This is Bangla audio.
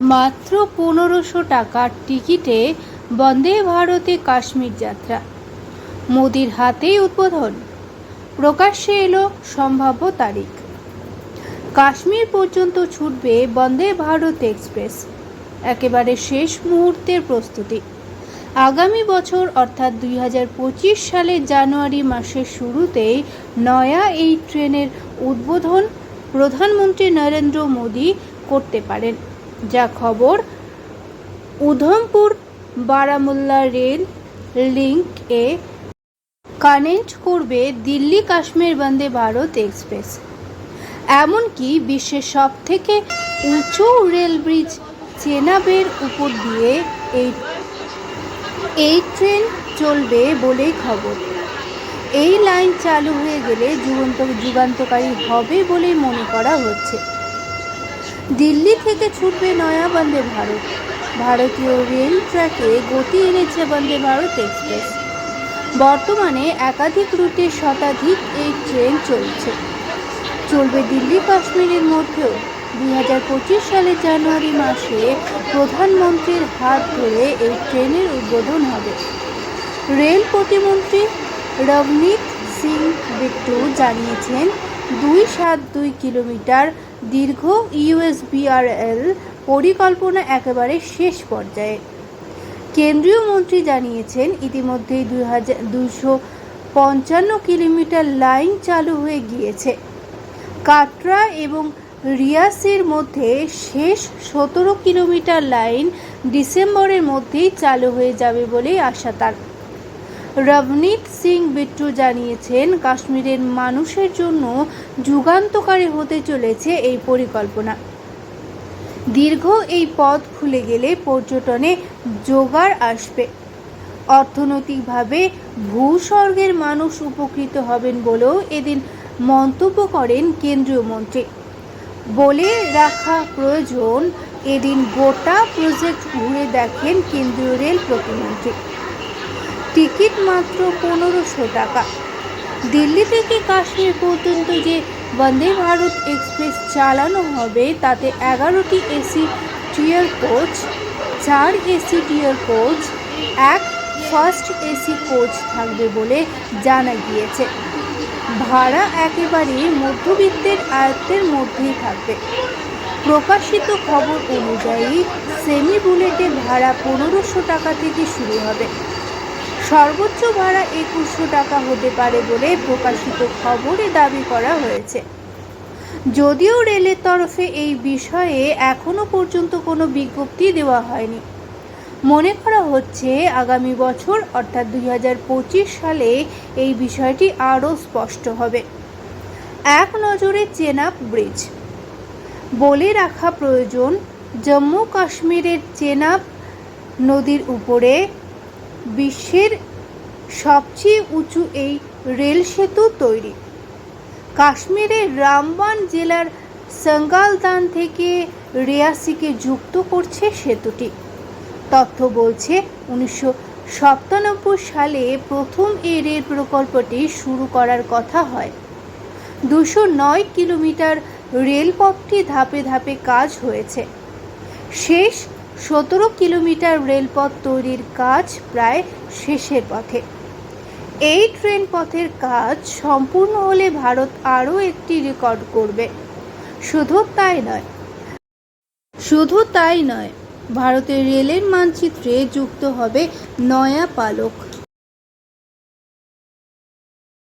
মাত্র পনেরোশো টাকার টিকিটে বন্দে ভারতে কাশ্মীর যাত্রা। মোদির হাতেই উদ্বোধন। প্রকাশ্যে এলো সম্ভাব্য তারিখ। কাশ্মীর পর্যন্ত ছুটবে বন্দে ভারত এক্সপ্রেস। একেবারে শেষ মুহূর্তের প্রস্তুতি। আগামী বছর, অর্থাৎ দুই হাজার পঁচিশ সালের জানুয়ারি মাসের শুরুতেই নয়া এই ট্রেনের উদ্বোধন প্রধানমন্ত্রী নরেন্দ্র মোদী করতে পারেন। যা খবর উধমপুর বারামুল্লা রেল লিঙ্ক এ কানেক্ট করবে দিল্লি কাশ্মীর বন্দে ভারত এক্সপ্রেস। এমনকি বিশ্বের সব থেকে উঁচু রেল ব্রিজ চেনাবের উপর দিয়ে এই এই ট্রেন চলবে বলেই খবর। এই লাইন চালু হয়ে গেলে যুগান্ত যুগান্তকারী হবে বলেই মনে করা হচ্ছে। দিল্লি থেকে ছুটবে নয়া বন্দে ভারত। ভারতীয় রেল ট্র্যাকে গতি এনেছে বন্দে ভারত এক্সপ্রেস। বর্তমানে একাধিক রুটে শতাধিক এই ট্রেন চলছে। চলবে দিল্লি কাশ্মীরের মধ্যেও। দুই হাজার পঁচিশ সালের জানুয়ারি মাসে প্রধানমন্ত্রীর হাত ধরে এই ট্রেনের উদ্বোধন হবে। রেল প্রতিমন্ত্রী রবনীত সিং বিট্টু জানিয়েছেন, দুই সাত দুই কিলোমিটার দীর্ঘ ইউএসবিআরএল পরিকল্পনা একেবারে শেষ পর্যায়ে। কেন্দ্রীয় মন্ত্রী জানিয়েছেন ইতিমধ্যেই দুই হাজার দুশো পঞ্চান্ন কিলোমিটার লাইন চালু হয়ে গিয়েছে। কাটরা এবং রিয়াসের মধ্যে শেষ সতেরো কিলোমিটার লাইন ডিসেম্বরের মধ্যেই চালু হয়ে যাবে বলেই আশা তার রবনীত সিং বিট্টু জানিয়েছেন, কাশ্মীরের মানুষের জন্য যুগান্তকারী হতে চলেছে এই পরিকল্পনা। দীর্ঘ এই পথ খুলে গেলে পর্যটনে জোগাড় আসবে। অর্থনৈতিকভাবে ভূস্বর্গের মানুষ উপকৃত হবেন বলেও এদিন মন্তব্য করেন কেন্দ্রীয় মন্ত্রী। বলে রাখা প্রয়োজন, এদিন গোটা প্রজেক্ট ঘুরে দেখেন কেন্দ্রীয় রেল প্রতিমন্ত্রী। টিকিট মাত্র পনেরোশো টাকা। দিল্লি থেকে কাশ্মীর পর্যন্ত যে বন্দে ভারত এক্সপ্রেস চালানো হবে, তাতে এগারোটি এসি টিয়ার কোচ, চার এসি টিয়ার কোচ, এক ফার্স্ট এসি কোচ থাকবে বলে জানা গিয়েছে। ভাড়া একেবারে মধ্যবিত্তের আয়ত্তের মধ্যেই থাকবে। প্রকাশিত খবর অনুযায়ী সেমি বুলেটে ভাড়া পনেরোশো টাকা থেকে শুরু হবে। সর্বোচ্চ ভাড়া একুশশো টাকা হতে পারে বলে প্রকাশিত খবরে দাবি করা হয়েছে। যদিও রেলের তরফে এই বিষয়ে এখনও পর্যন্ত কোনো বিজ্ঞপ্তি দেওয়া হয়নি। মনে করা হচ্ছে আগামী বছর, অর্থাৎ দুই হাজার পঁচিশ সালে, এই বিষয়টি আরও স্পষ্ট হবে। এক নজরে চেনাব ব্রিজ। বলে রাখা প্রয়োজন, জম্মু কাশ্মীরের চেনাব নদীর উপরে বিশ্বের সবচেয়ে উঁচু এই রেল সেতু তৈরি। কাশ্মীরের রামবান জেলার সঙ্গালদান থেকে রিয়াসিকে যুক্ত করছে সেতুটি। তথ্য বলছে, উনিশশো সাতানব্বই সালে প্রথম এই রেল প্রকল্পটি শুরু করার কথা হয়। দুশো নয় কিলোমিটার রেলপথটি ধাপে ধাপে কাজ হয়েছে। শেষ সতেরো কিলোমিটার রেলপথ তৈরির কাজ প্রায় শেষের পথে। এই ট্রেন পথের কাজ সম্পূর্ণ হলে ভারত আরও একটি রেকর্ড করবে। শুধু তাই নয়, শুধু তাই নয়, ভারতের রেলের মানচিত্রে যুক্ত হবে নয়া পালক।